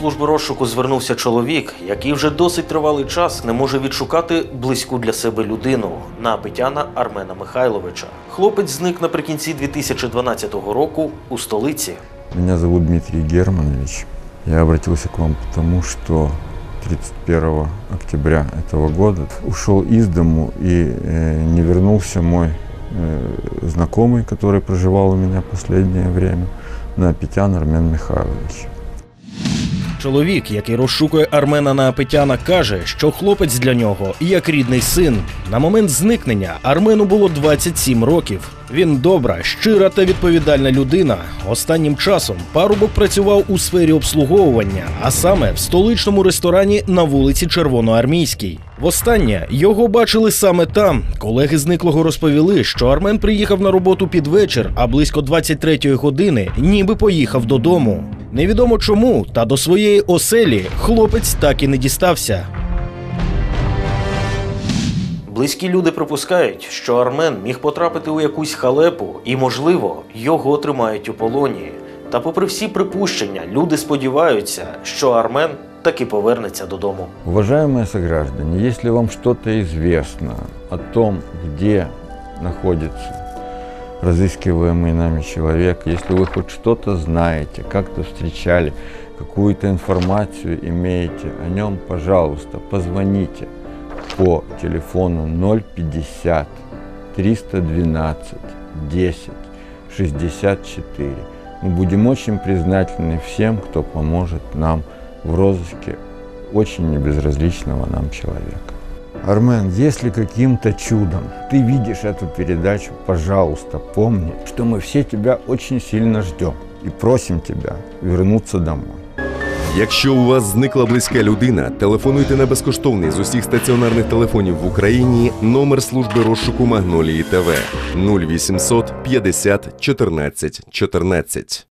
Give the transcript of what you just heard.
служби розшуку звернувся чоловік, який вже досить тривалий час не може відшукати близьку для себе людину Наапетяна Армена Михайловича. Хлопець зник наприкінці 2012 року у столиці. Меня зовут Дмитрий Германович. Я обратился к вам потому, что 31 октября этого года ушел из дому и э, не вернулся мой э, знакомый, который проживал у меня последнее время, Наапетян Армен Михайлович. Чоловік, який розшукує Армена Наапетяна, каже, що хлопець для нього як рідний син. На момент зникнення Армену було 27 років. Він добра, щира та відповідальна людина. Останнім часом парубок працював у сфері обслуговування, а саме в столичному ресторані на вулиці Червоноармійській. Востаннє його бачили саме там. Колеги зниклого розповіли, що Армен приїхав на роботу під вечір, а близько 23-ї години ніби поїхав додому. Невідомо чому, та до своєї оселі хлопець так і не дістався. Близькі люди припускають, що Армен міг потрапити у якусь халепу, і, можливо, його тримають у полоні. Та, попри всі припущення, люди сподіваються, що Армен таки повернеться додому. Уважаемые сограждане, если вам что-то известно о том, где находится разыскиваемый нами человек, если вы хоть что-то знаете, как-то встречали, какую-то информацию имеете о нем, пожалуйста, позвоните по телефону 050 312 10 64. Мы будем очень признательны всем, кто поможет нам в розыске очень небезразличного нам человека. Армен, если каким-то чудом ты видишь эту передачу, пожалуйста, помни, что мы все тебя очень сильно ждем и просим тебя вернуться домой. Якщо у вас зникла близька людина, телефонуйте на безкоштовний з усіх стаціонарних телефонів в Україні номер служби розшуку Магнолії ТВ 0800 50 14 14.